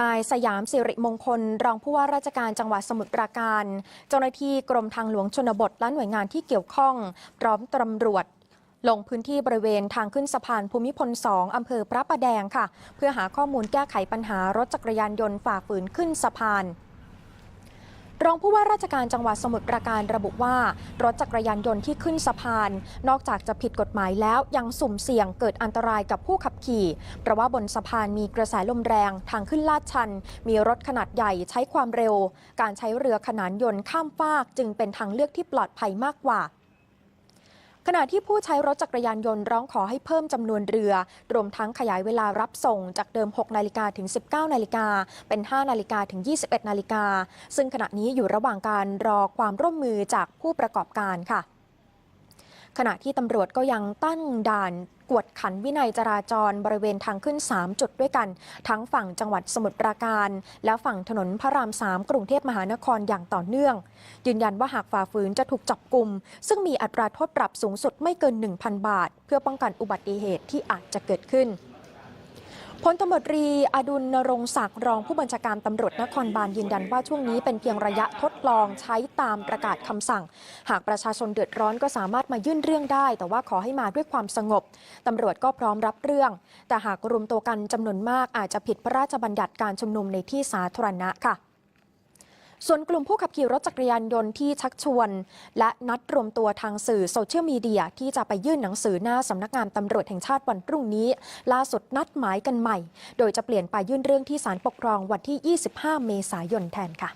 นายสยามสิริมงคล รองผู้ว่าราชการจังหวัดสมุทรปราการ เจ้าหน้าที่กรมทางหลวงชนบทและหน่วยงานที่เกี่ยวข้อง พร้อมตำรวจ ลงพื้นที่บริเวณทางขึ้นสะพานภูมิพล 2 อำเภอพระประแดงค่ะ เพื่อหาข้อมูลแก้ไขปัญหารถจักรยานยนต์ฝ่าฝืนขึ้นสะพาน รองผู้ว่าราชการจังหวัดสมุทรปราการระบุว่า รถจักรยานยนต์ที่ขึ้นสะพาน นอกจากจะผิดกฎหมายแล้วยังสุ่มเสี่ยงเกิดอันตรายกับผู้ขับขี่เพราะว่าบนสะพานมีกระแสลมแรง ทางขึ้นลาดชัน มีรถขนาดใหญ่ใช้ความเร็ว การใช้เรือขนานยนต์ข้ามฟากจึงเป็นทางเลือกที่ปลอดภัยมากกว่า ณะที่ผู้ใช้รถจักรยานยนต์ร้องขอให้เพิ่มจำนวนเรือ รวมทั้งขยายเวลารับส่งจากเดิม 6 นาฬิกาถึง 19 นาฬิกา เป็น 5 นาฬิกาถึง 21 นาฬิกา ซึ่งขณะนี้อยู่ระหว่างการรอความร่วมมือจากผู้ประกอบการค่ะ ขณะที่ตำรวจก็ยังตั้งด่านกวดขันวินัยจราจรบริเวณทางขึ้น 3 จุดด้วยกัน ทั้งฝั่งจังหวัดสมุทรปราการ และฝั่งถนนพระราม 3 กรุงเทพมหานครอย่างต่อเนื่อง ยืนยันว่าหากฝ่าฝืนจะถูกจับกลุ่ม ซึ่งมีอัตราโทษปรับสูงสุดไม่เกิน 1,000 บาท เพื่อป้องกันอุบัติเหตุที่อาจจะเกิดขึ้น พลตำรวจรีอดุลนรงศักดิ์รองผู้บัญชาการตำรวจนครบาลยืนยันว่าช่วงนี้เป็นเพียงระยะทดลองใช้ตามประกาศคำสั่ง หากประชาชนเดือดร้อนก็สามารถมายื่นเรื่องได้ แต่ว่าขอให้มาด้วยความสงบตำรวจก็พร้อมรับเรื่อง แต่หากรวมตัวกันจำนวนมากอาจจะผิดพระราชบัญญัติการชุมนุมในที่สาธารณะค่ะ ส่วนกลุ่มผู้ขับขี่รถจักรยานยนต์ที่ชักชวน และนัดรวมตัวทางสื่อโซเชียลมีเดียที่จะไปยื่นหนังสือหน้าสำนักงานตำรวจแห่งชาติวันพรุ่งนี้ ล่าสุดนัดหมายกันใหม่ โดยจะเปลี่ยนไปยื่นเรื่องที่ศาลปกครองวันที่ 25 เมษายนแทนค่ะ